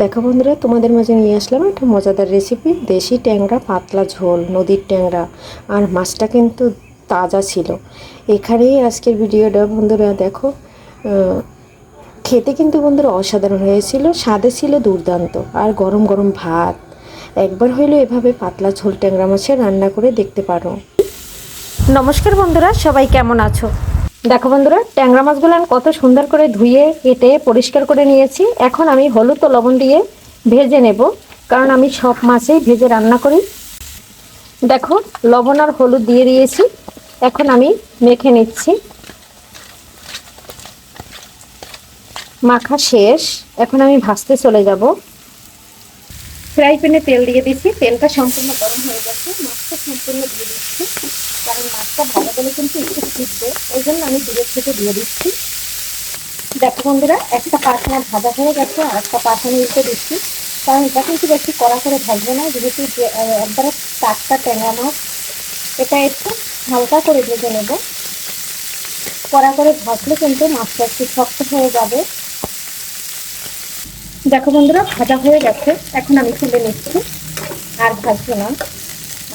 দেখো বন্ধুরা, তোমাদের মাঝে নিয়ে আসলাম একটা মজাদার রেসিপি দেশি ট্যাংরা পাতলা ঝোল, নদীর ট্যাংরা। আর মাছটা কিন্তু তাজা ছিল। এখানেই আজকের ভিডিওটা বন্ধুরা, দেখো খেতে কিন্তু বন্ধুরা অসাধারণ হয়েছিল, স্বাদে ছিল দুর্দান্ত, আর গরম গরম ভাত। একবার হইলেও এভাবে পাতলা ঝোল ট্যাংরা মাছের রান্না করে দেখতে পারো। নমস্কার বন্ধুরা, সবাই কেমন আছো? দেখো বন্ধুরা, ট্যাংরা মাছগুলো আমি কত সুন্দর করে ধুয়ে, কেটে, পরিষ্কার করে নিয়েছি। এখন আমি হলুদ ও লবণ দিয়ে ভেজে নেব, কারণ আমি সব মাছেই ভেজে রান্না করি। দেখো, লবণ আর হলুদ দিয়ে দিয়েছি। এখন আমি মেখে নিচ্ছি। মাখা শেষ। এখন আমি ভাজতে চলে যাব। ফ্রাই প্যানে তেল দিয়ে দিচ্ছি তেলটা সম্পূর্ণ গরম হয়ে গেছে। মাছটা সম্পূর্ণ দিয়ে দিচ্ছি। কারণ মাছটা ভালো করে কিন্তু একটু ফুটবে ওই জন্য আমি দূরের থেকে দিয়ে দিচ্ছি। দেখো বন্ধুরা, একটা আমার ভাজা হয়ে গেছে আর একটা আমি উল্টে দিচ্ছি। কারণ এটা কিন্তু বেশি কড়া করে ভাজবে না। যেহেতু একবারে টাটকা ট্যাংরা মাছ, এটা একটু হালকা করে ভেজে নেব। কড়া করে ভাজলে কিন্তু মাছটা একটু শক্ত হয়ে যাবে। দেখো বন্ধুরা, ভাজা হয়ে গেছে। এখন আমি তুলে নিচ্ছি। আর ভাজবো না।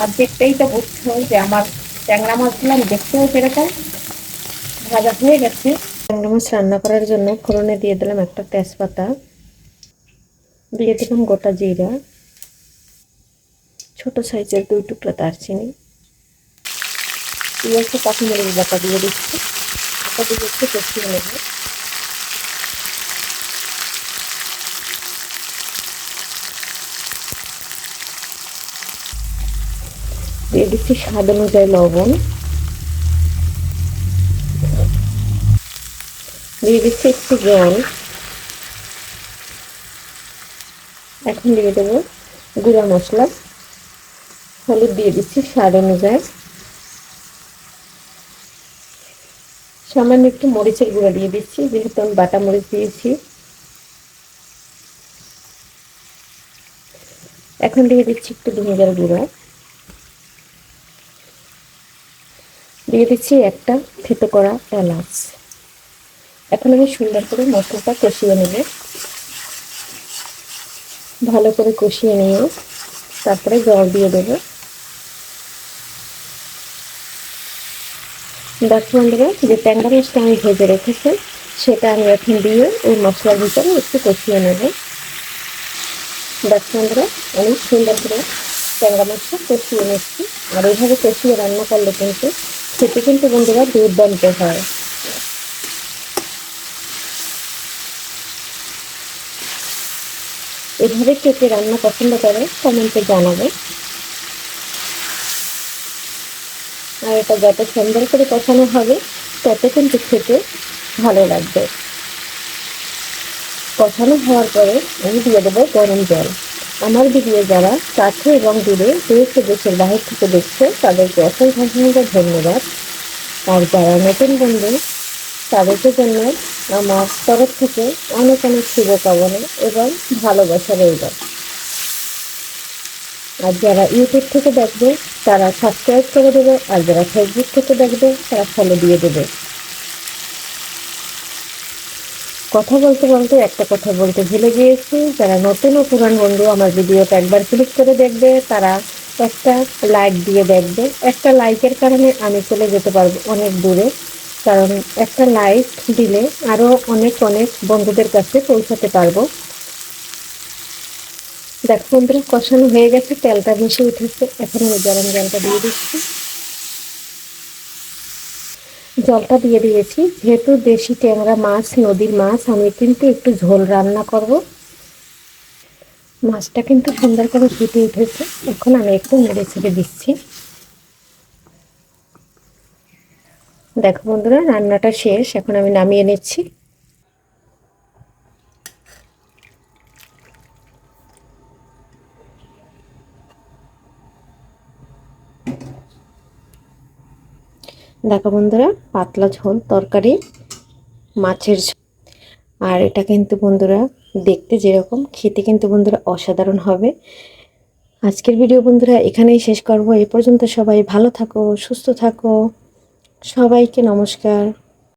আর দেখতেই তো বুঝছ যে আমার ট্যাংরা মাছগুলো আমি দেখতেও সেরকম ভাজা হয়ে গেছে। ট্যাংরা মাছ রান্না করার জন্য ফোড়নে দিয়ে দিলাম একটা তেজপাতা। দিয়ে দিলাম গোটা জিরা। ছোট সাইজের দুই টুকরা দারচিনি। পেঁয়াজটা কাঁচামরিচ বাটা দিয়ে দিচ্ছি। ওটা দিয়ে একটু কষিয়ে দিয়ে দিচ্ছি স্বাদ অনুযায়ী লবণ। দিয়ে দিচ্ছি একটু জল। এখন দিয়ে দেবো গুঁড়া মশলা। হলুদ দিয়ে দিচ্ছি স্বাদ অনুযায়ী। সামান্য একটু মরিচের গুঁড়া দিয়ে দিচ্ছি, যেহেতু আমি বাটা মরিচ দিয়েছি। এখন দিয়ে দিচ্ছি একটু ভিনেগার গুঁড়া। দিয়ে দিচ্ছি একটা থেতো করা এলাচ। এখন আমি সুন্দর করে মশলাটা কষিয়ে নেব। ভালো করে কষিয়ে নিয়ে তারপরে জল দিয়ে দেবো। দেখো বন্ধুরা, যে ট্যাংরা মাছটা আমি ভেজে রেখেছি, সেটা আমি এখন দিয়ে ওই মশলার ভিতরে একটু কষিয়ে নেব। দেখো বন্ধুরা অনেক সুন্দর করে ট্যাংরা মাছটা কষিয়ে নিচ্ছি। আর এইভাবে কষিয়ে রান্না করলে কিন্তু খেতে কিন্তু বন্ধুরা দুর্দান্ত হয়। এভাবে কেটে রান্না পছন্দ করে, কমেন্টে জানাবে। আর এটা যত সুন্দর করে কষানো হবে, তত কিন্তু খেতে ভালো লাগবে। কষানো হওয়ার পরে আমি দিয়ে দেবো গরম জল। আমার ভিডিও যারা কাছে এবং দূরে দেশ দেশের বাহির থেকে দেখছে, তাদেরকে অসংখ্য অসংখ্য ধন্যবাদ। আর যারা নতুন বন্ধু, তাদেরকে জন্য আমার তরফ থেকে অনেক অনেক শুভকামনা এবং ভালোবাসা রইল। আর যারা ইউটিউব থেকে দেখবে, তারা সাবস্ক্রাইব করে দেবে, আর যারা ফেসবুক থেকে দেখবে, তারা ফলো দিয়ে দেবে। কথা বলতে বলতে একটা কথা বলতে ভুলে গিয়েছি। যারা নতুন ও পুরান বন্ধু, আমার ভিডিওটা একবার ক্লিক করে দেখবে। তারা একটা লাইক দিয়ে দেখবে। একটা লাইকের কারণে আমি চলে যেতে পারব অনেক দূরে। কারণ একটা লাইক দিলে আরও অনেক অনেক বন্ধুদের কাছে পৌঁছাতে পারব। দেখো বন্ধুরা, কষানো হয়ে গেছে, তেলটা মিশে উঠেছে। এখন আমি গরম জলটা দিয়ে দিচ্ছি। জলটা দিয়ে দিয়েছি। যেহেতু দেশি ট্যাংরা মাছ, নদীর মাছ, আমি কিন্তু একটু ঝোল রান্না করব। মাছটা কিন্তু সুন্দর করে ফুটে উঠেছে। এখন আমি একটু নেড়ে ছেড়ে দিচ্ছি। দেখো বন্ধুরা, রান্নাটা শেষ। এখন আমি নামিয়ে নিচ্ছি। দেখো বন্ধুরা, পাতলা ঝোল, তরকারি, মাছের ঝোল। আর এটা কিন্তু বন্ধুরা, দেখতে যেরকম, খেতে কিন্তু বন্ধুরা অসাধারণ হবে। আজকের ভিডিও বন্ধুরা এখানেই শেষ করব। এ পর্যন্ত সবাই ভালো থাকো, সুস্থ থাকো। সবাইকে নমস্কার।